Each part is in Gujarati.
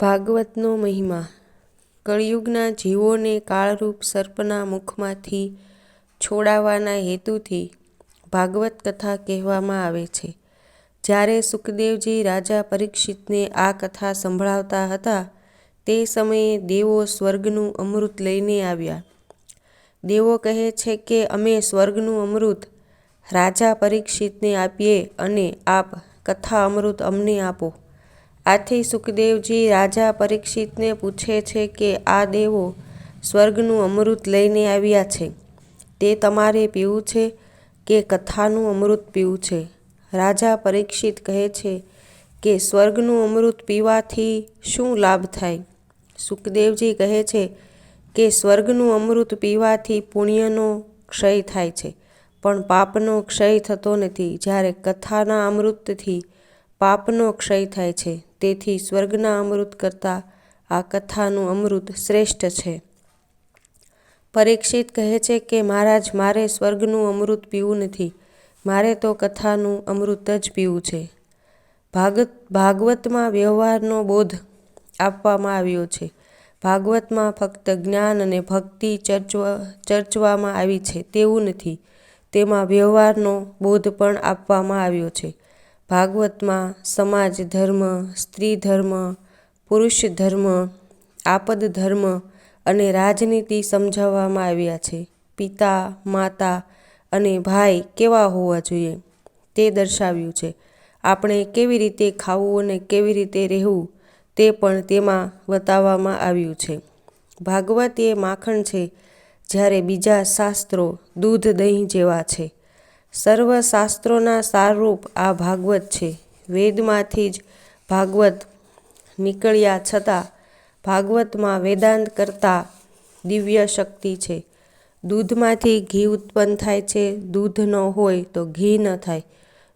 ભાગવતનો મહિમા કળિયુગના જીવોને કાળરૂપ સર્પના મુખમાંથી છોડાવવાના હેતુથી ભાગવત કથા કહેવામાં આવે છે. જ્યારે સુખદેવજી રાજા પરીક્ષિતને આ કથા સંભળાવતા હતા, તે સમયે દેવો સ્વર્ગનું અમૃત લઈને આવ્યા. દેવો કહે છે કે, અમે સ્વર્ગનું અમૃત રાજા પરીક્ષિતને આપીએ અને આપ કથા અમૃત અમને આપો. આથી સુખદેવજી રાજા પરીક્ષિતને પૂછે છે કે આ દેવો સ્વર્ગનું અમૃત લઈને આવ્યા છે તે તમારે પીવું છે કે કથાનું અમૃત પીવું છે? રાજા પરીક્ષિત કહે છે કે સ્વર્ગનું અમૃત પીવાથી શું લાભ થાય? સુખદેવજી કહે છે કે સ્વર્ગનું અમૃત પીવાથી પુણ્યનો ક્ષય થાય છે, પણ પાપનો ક્ષય થતો નથી. જ્યારે કથાના અમૃતથી પાપનો ક્ષય થાય છે તેથી સ્વર્ગના અમૃત કરતાં આ કથાનું અમૃત શ્રેષ્ઠ છે. પરીક્ષિત કહે છે કે, મહારાજ, મારે સ્વર્ગનું અમૃત પીવું નથી મારે તો કથાનું અમૃત જ પીવું છે. ભાગત, ભાગવતમાં વ્યવહારનો બોધ આપવામાં આવ્યો છે. ભાગવતમાં ફક્ત જ્ઞાન અને ભક્તિ ચર્ચવામાં આવી છે, તેવું નથી તેમાં વ્યવહારનો બોધ પણ આપવામાં આવ્યો છે. ભાગવતમાં સમાજ ધર્મ, સ્ત્રી ધર્મ, પુરુષ ધર્મ, આપદ ધર્મ અને રાજનીતિ સમજાવવામાં આવ્યા છે. પિતા, માતા અને ભાઈ કેવા હોવા જોઈએ તે દર્શાવ્યું છે. આપણે કેવી રીતે ખાવું અને કેવી રીતે રહેવું તે પણ તેમાં બતાવવામાં આવ્યું છે. ભાગવત એ માખણ છે જ્યારે બીજા શાસ્ત્રો દૂધ દહીં જેવા છે. સર્વ શાસ્ત્રોના સારરૂપ આ ભાગવત છે. વેદમાંથી જ ભાગવત નીકળ્યા છતાં ભાગવતમાં વેદાંત કરતાં દિવ્ય શક્તિ છે. દૂધમાંથી ઘી ઉત્પન્ન થાય છે દૂધ ન હોય તો ઘી ન થાય.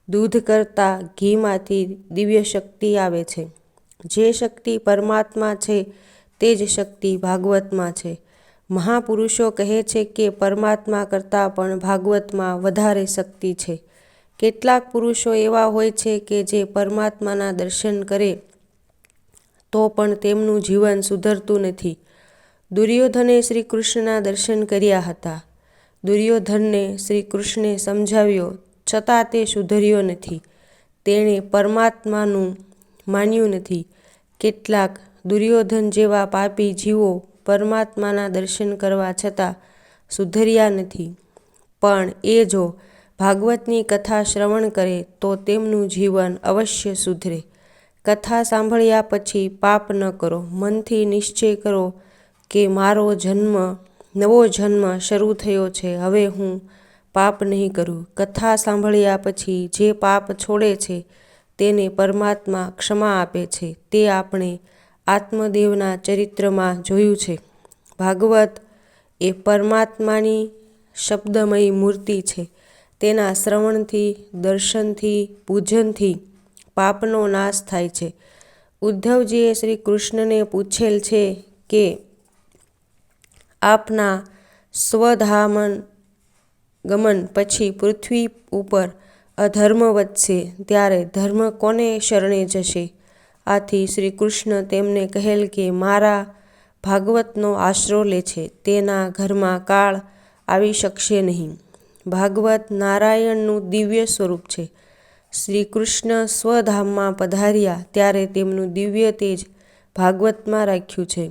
દૂધ કરતાં ઘીમાંથી દિવ્ય શક્તિ આવે છે. જે શક્તિ પરમાત્મા છે, તે જ શક્તિ ભાગવતમાં છે. મહાપુરુષો કહે છે કે પરમાત્મા કરતાં પણ ભાગવતમાં વધારે શક્તિ છે. કેટલાક પુરુષો એવા હોય છે કે જે પરમાત્માના દર્શન કરે, તો પણ તેમનું જીવન સુધરતું નથી. દુર્યોધને શ્રીકૃષ્ણના દર્શન કર્યા હતા. દુર્યોધનને શ્રી કૃષ્ણે સમજાવ્યો, છતાં તે સુધર્યો નથી. તેણે પરમાત્માનું માન્યું નથી. કેટલાક દુર્યોધન જેવા પાપી જીવો પરમાત્માના દર્શન કરવા છતાં સુધર્યા નથી. પણ એ જો ભાગવતની કથા શ્રવણ કરે તો તેમનું જીવન અવશ્ય સુધરે. કથા સાંભળ્યા પછી પાપ ન કરો. મનથી નિશ્ચય કરો કે મારો જન્મ, નવો જન્મ શરૂ થયો છે હવે હું પાપ નહીં કરું. કથા સાંભળ્યા પછી જે પાપ છોડે છે તેને પરમાત્મા ક્ષમા આપે છે તે આપણે આત્મદેવના ચરિત્રમાં જોયું છે. ભાગવત એ પરમાત્માની શબ્દમયી મૂર્તિ છે. તેના શ્રવણથી, દર્શનથી, પૂજનથી પાપનો નાશ થાય છે. ઉદ્ધવજીએ શ્રી કૃષ્ણને પૂછેલ છે કે આપના સ્વધામન ગમન પછી પૃથ્વી ઉપર અધર્મ વધશે ત્યારે ધર્મ કોને શરણે જશે? આથી શ્રી કૃષ્ણ તેમને કહેલ કે, મારા ભાગવતનો આશરો લે છે, તેના ઘરમાં કાળ આવી શકશે નહીં. ભાગવત નારાયણનું દિવ્ય સ્વરૂપ છે. શ્રી કૃષ્ણ સ્વધામમાં પધાર્યા ત્યારે તેમનું દિવ્ય તેજ ભાગવતમાં રાખ્યું છે.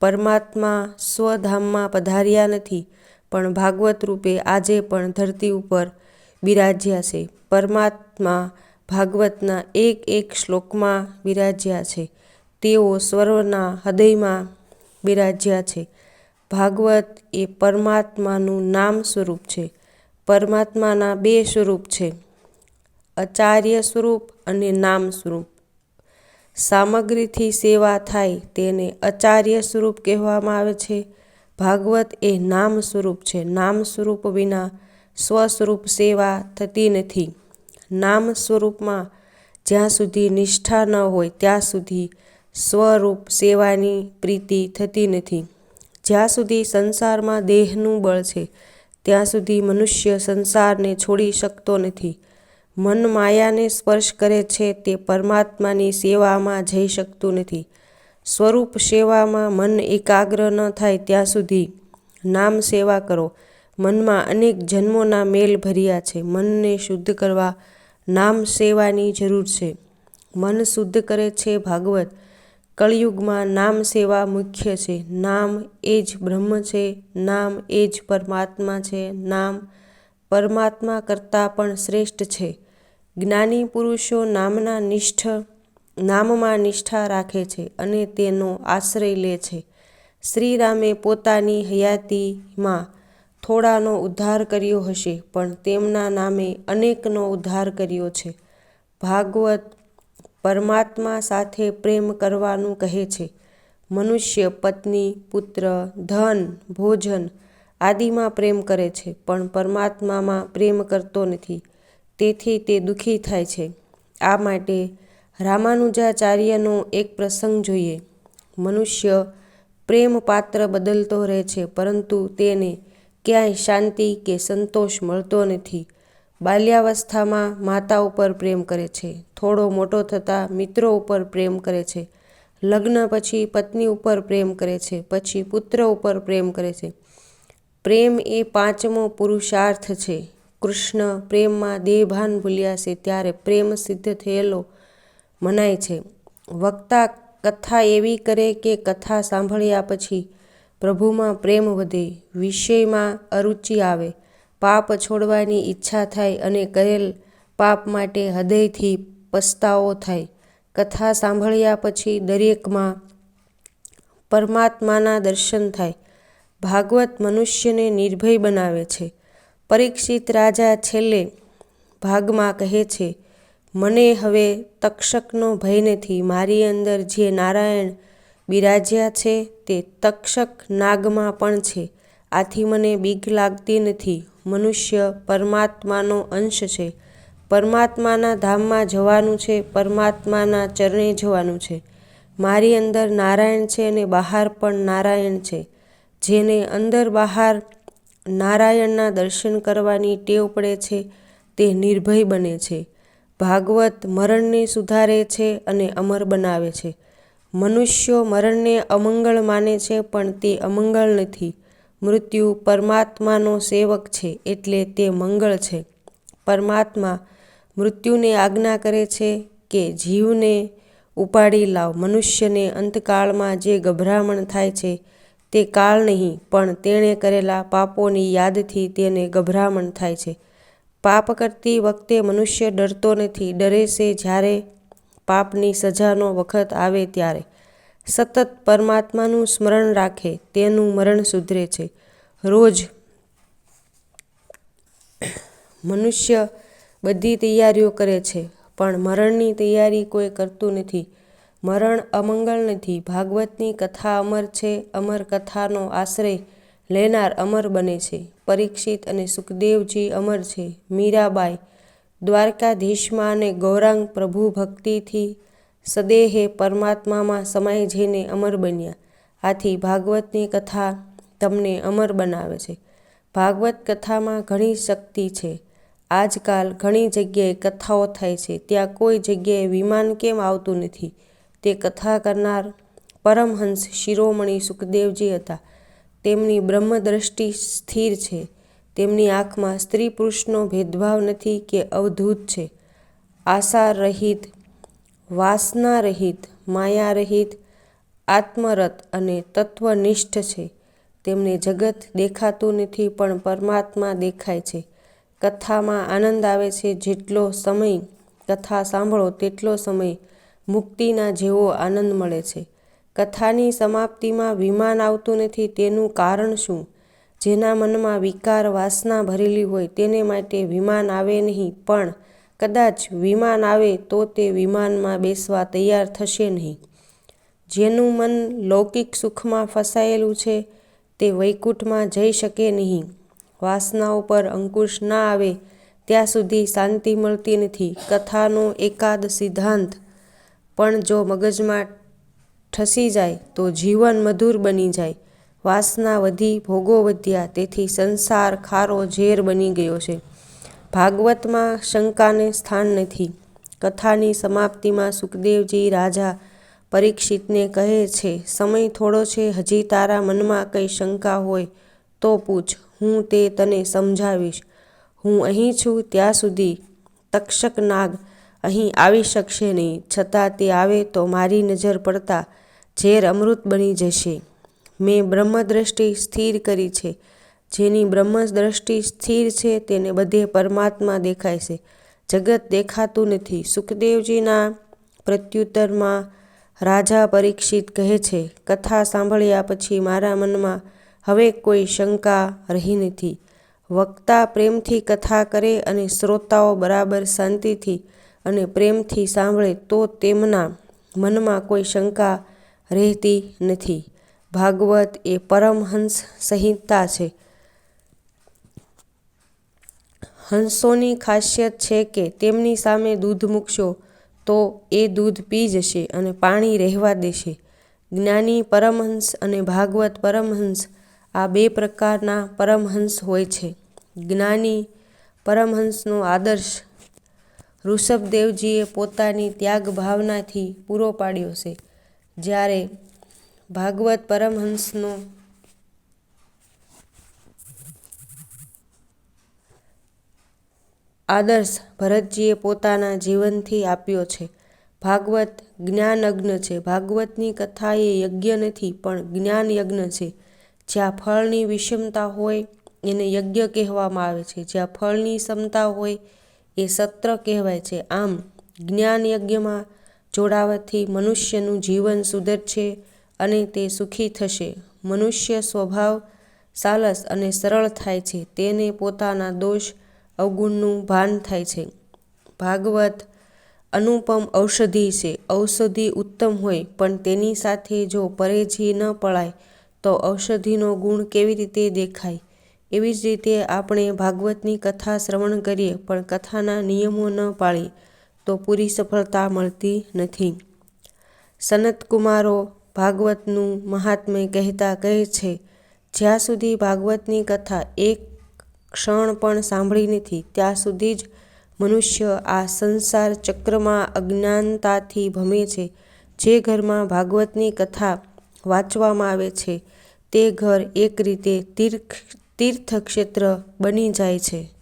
પરમાત્મા સ્વધામમાં પધાર્યા નથી, પણ ભાગવત રૂપે આજે પણ ધરતી ઉપર બિરાજ્યા છે. પરમાત્મા ભાગવતના એક એક શ્લોકમાં બિરાજ્યા છે. તેઓ સર્વના હૃદયમાં બિરાજ્યા છે. ભાગવત એ પરમાત્માનું નામ સ્વરૂપ છે. પરમાત્માના બે સ્વરૂપ છે આચાર્ય સ્વરૂપ અને નામ સ્વરૂપ. સામગ્રીથી સેવા થાય તેને આચાર્ય સ્વરૂપ કહેવામાં આવે છે. ભાગવત એ નામ સ્વરૂપ છે. નામ સ્વરૂપ વિના સ્વસ્વરૂપ સેવા થતી નથી. નામ સ્વરૂપમાં જ્યાં સુધી નિષ્ઠા ન હોય ત્યાં સુધી સ્વરૂપ સેવાની પ્રીતિ થતી નથી. જ્યાં સુધી સંસારમાં દેહનું બળ છે, ત્યાં સુધી મનુષ્ય સંસારને છોડી શકતો નથી. મન માયાને સ્પર્શ કરે છે તે પરમાત્માની સેવામાં જઈ શકતું નથી. સ્વરૂપ સેવામાં મન એકાગ્ર ન થાય ત્યાં સુધી નામ સેવા કરો મનમાં અનેક જન્મોના મેલ ભર્યા છે. મનને શુદ્ધ કરવા નામ સેવાની જરૂર છે. મન શુદ્ધ કરે છે ભાગવત. કળિયુગમાં નામ સેવા મુખ્ય છે. નામ એ જ બ્રહ્મ છે, નામ એ જ પરમાત્મા છે, નામ પરમાત્મા કરતાં પણ શ્રેષ્ઠ છે. જ્ઞાની પુરુષો નામના નિષ્ઠ, નામમાં નિષ્ઠા રાખે છે અને તેનો આશ્રય લે છે. શ્રીરામે પોતાની હયાતીમાં થોડાનો ઉદ્ધાર કર્યો હશે, પણ તેમના નામે અનેકનો ઉદ્ધાર કર્યો છે. ભાગવત પરમાત્મા સાથે પ્રેમ કરવાનું કહે છે. મનુષ્ય, પત્ની, પુત્ર, ધન, ભોજન આદિમાં પ્રેમ કરે છે, પણ પરમાત્મામાં પ્રેમ કરતો નથી. તેથી તે દુઃખી થાય છે. આ માટે રામાનુજાચાર્યનો એક પ્રસંગ જોઈએ. મનુષ્ય પ્રેમ પાત્ર બદલતો રહે છે, પરંતુ તેને ક્યાંય શાંતિ કે સંતોષ મળતો નથી. બાલ્યાવસ્થામાં માતા ઉપર પ્રેમ કરે છે. થોડો મોટો થતાં મિત્રો ઉપર પ્રેમ કરે છે. લગ્ન પછી પત્ની ઉપર પ્રેમ કરે છે. પછી પુત્ર ઉપર પ્રેમ કરે છે. પ્રેમ એ પાંચમો પુરુષાર્થ છે. કૃષ્ણ પ્રેમમાં દેહભાન ભૂલ્યા છે ત્યારે પ્રેમ સિદ્ધ થયેલો મનાય છે. વક્તા કથા એવી કરે કે કથા સાંભળ્યા પછી પ્રભુમાં પ્રેમ વધે, વિષયમાં અરુચિ આવે. પાપ છોડવાની ઈચ્છા થાય અને કરેલ પાપ માટે હૃદયથી પસ્તાવો થાય. કથા સાંભળ્યા પછી દરેકમાં પરમાત્માના દર્શન થાય. ભાગવત મનુષ્યને નિર્ભય બનાવે છે. પરીક્ષિત રાજા છેલ્લે ભાગમાં કહે છે, મને હવે તક્ષકનો ભય નથી મારી અંદર જે નારાયણ બિરાજ્યા છે તે તક્ષક નાગમાં પણ છે. આથી મને બીક લાગતી નથી. મનુષ્ય પરમાત્માનો અંશ છે. પરમાત્માના ધામમાં જવાનું છે, પરમાત્માના ચરણે જવાનું છે. મારી અંદર નારાયણ છે અને બહાર પણ નારાયણ છે. જેને અંદર બહાર નારાયણના દર્શન કરવાની ટેવ પડે છે, તે નિર્ભય બને છે. ભાગવત મરણને સુધારે છે અને અમર બનાવે છે. મનુષ્યો મરણને અમંગળ માને છે, પણ તે અમંગળ નથી. મૃત્યુ પરમાત્માનો સેવક છે, એટલે તે મંગળ છે. પરમાત્મા મૃત્યુને આજ્ઞા કરે છે કે જીવને ઉપાડી લાવ. મનુષ્યને અંતકાળમાં જે ગભરામણ થાય છે, તે કાળ નહીં, પણ તેણે કરેલા પાપોની યાદથી તેને ગભરામણ થાય છે. પાપ કરતી વખતે મનુષ્ય ડરતો નથી. ડરે છે જ્યારે પાપની સજાનો વખત આવે ત્યારે સતત પરમાત્માનું સ્મરણ રાખે, તેનું મરણ સુધરે છે. રોજ મનુષ્ય બધી તૈયારીઓ કરે છે, પણ મરણની તૈયારી કોઈ કરતું નથી. મરણ અમંગળ નથી. ભાગવતની કથા અમર છે. અમર કથાનો આશ્રય લેનાર અમર બને છે. પરીક્ષિત અને સુખદેવજી અમર છે. મીરાબાઈ દ્વારકાધીશમાં અને ગૌરાંગ પ્રભુ ભક્તિથી સદેહે પરમાત્મામાં સમાઈ જઈને અમર બન્યા. આથી ભાગવતની કથા તમને અમર બનાવે છે. ભાગવત કથામાં ઘણી શક્તિ છે. આજકાલ ઘણી જગ્યાએ કથાઓ થાય છે. ત્યાં કોઈ જગ્યાએ વિમાન કેમ આવતું નથી? તે કથા કરનાર પરમહંસ શિરોમણી સુખદેવજી હતા. તેમની બ્રહ્મદ્રષ્ટિ સ્થિર છે. તેમની આંખમાં સ્ત્રી પુરુષનો ભેદભાવ નથી કે અવધૂત છે. આશા રહિત વાસના રહિત માયા રહિત આત્મરત અને તત્વનિષ્ઠ છે. તેમને જગત દેખાતું નથી પણ પરમાત્મા દેખાય છે. કથામાં આનંદ આવે છે જેટલો સમય કથા સાંભળો તેટલો સમય મુક્તિના જેવો આનંદ મળે છે. કથાની સમાપ્તિમાં વિમાન આવતું નથી તેનું કારણ શું? જેના મનમાં વિકાર, વાસના ભરેલી હોય તેને માટે વિમાન આવે નહીં, પણ કદાચ વિમાન આવે તો તે વિમાનમાં બેસવા તૈયાર થશે નહીં. જેનું મન લૌકિક સુખમાં ફસાયેલું છે, તે વૈકુંઠમાં જઈ શકે નહીં. વાસનાઓ પર અંકુશ ના આવે, ત્યાં સુધી શાંતિ મળતી નથી. કથાનો એકાદ સિદ્ધાંત. પણ જો મગજમાં ઠસી જાય, તો જીવન મધુર બની જાય. વાસના વધી ભોગો વધ્યા તેથી સંસાર ખારો ઝેર બની ગયો છે. ભાગવતમાં શંકાને સ્થાન નથી. કથાની સમાપ્તિમાં સુખદેવજી રાજા પરીક્ષિતને કહે છે, સમય થોડો છે, હજી તારા મનમાં કંઈ શંકા હોય તો પૂછ, હું તે તને સમજાવીશ. હું અહીં છું, ત્યાં સુધી તક્ષક નાગ અહીં આવી શકશે નહીં. છતાં તે આવે તો મારી નજર પડતા ઝેર અમૃત બની જશે. મેં બ્રહ્મદ્રષ્ટિ સ્થિર કરી છે. જેની બ્રહ્મદ્રષ્ટિ સ્થિર છે તેને બધે પરમાત્મા દેખાય છે. જગત દેખાતું નથી. સુખદેવજીના પ્રત્યુત્તરમાં રાજા પરીક્ષિત કહે છે, કથા સાંભળ્યા પછી મારા મનમાં હવે કોઈ શંકા રહી નથી. વક્તા પ્રેમથી કથા કરે અને શ્રોતાઓ બરાબર શાંતિથી અને પ્રેમથી સાંભળે તો તેમના મનમાં કોઈ શંકા રહેતી નથી. ભાગવત એ પરમહંસ સંહિતા છે. હંસોની ખાસિયત છે કે તેમની સામે દૂધ મૂકશો તો એ દૂધ પી જશે અને પાણી રહેવા દેશે. જ્ઞાની પરમહંસ અને ભાગવત પરમહંસ આ બે પ્રકારના પરમહંસ હોય છે. જ્ઞાની પરમહંસનો આદર્શ ઋષભદેવજીએ પોતાની ત્યાગ ભાવનાથી પૂરો પાડ્યો છે. જ્યારે ભાગવત પરમહંસનો આદર્શ ભરતજીએ પોતાના જીવનથી આપ્યો છે. ભાગવત જ્ઞાનયજ્ઞ છે. ભાગવતની કથા એ યજ્ઞ નથી, પણ જ્ઞાન યજ્ઞ છે. જ્યાં ફળની વિષમતા હોય એને યજ્ઞ કહેવામાં આવે છે. જ્યાં ફળની ક્ષમતા હોય એ સત્ર કહેવાય છે. આમ જ્ઞાન યજ્ઞમાં જોડાવાથી મનુષ્યનું જીવન સુધરશે અને તે સુખી થશે. મનુષ્ય સ્વભાવ સાલસ અને સરળ થાય છે. તેને પોતાના દોષ અવગુણનું ભાન થાય છે. ભાગવત અનુપમ ઔષધિ છે. ઔષધિ ઉત્તમ હોય, પણ તેની સાથે જો પરેજી ન પડાય, તો ઔષધિનો ગુણ કેવી રીતે દેખાય? એવી જ રીતે આપણે ભાગવતની કથા શ્રવણ કરીએ, પણ કથાના નિયમો ન પાળીએ તો પૂરી સફળતા મળતી નથી. સનતકુમારો ભાગવતનું મહાત્મ્ય કહેતા કહે છે, જ્યાં સુધી ભાગવતની કથા એક ક્ષણ પણ સાંભળી નથી, ત્યાં સુધી જ મનુષ્ય આ સંસાર ચક્રમાં અજ્ઞાનતાથી ભમે છે. જે ઘરમાં ભાગવતની કથા વાંચવામાં આવે છે, તે ઘર એક રીતે તીર્થ, તીર્થક્ષેત્ર બની જાય છે.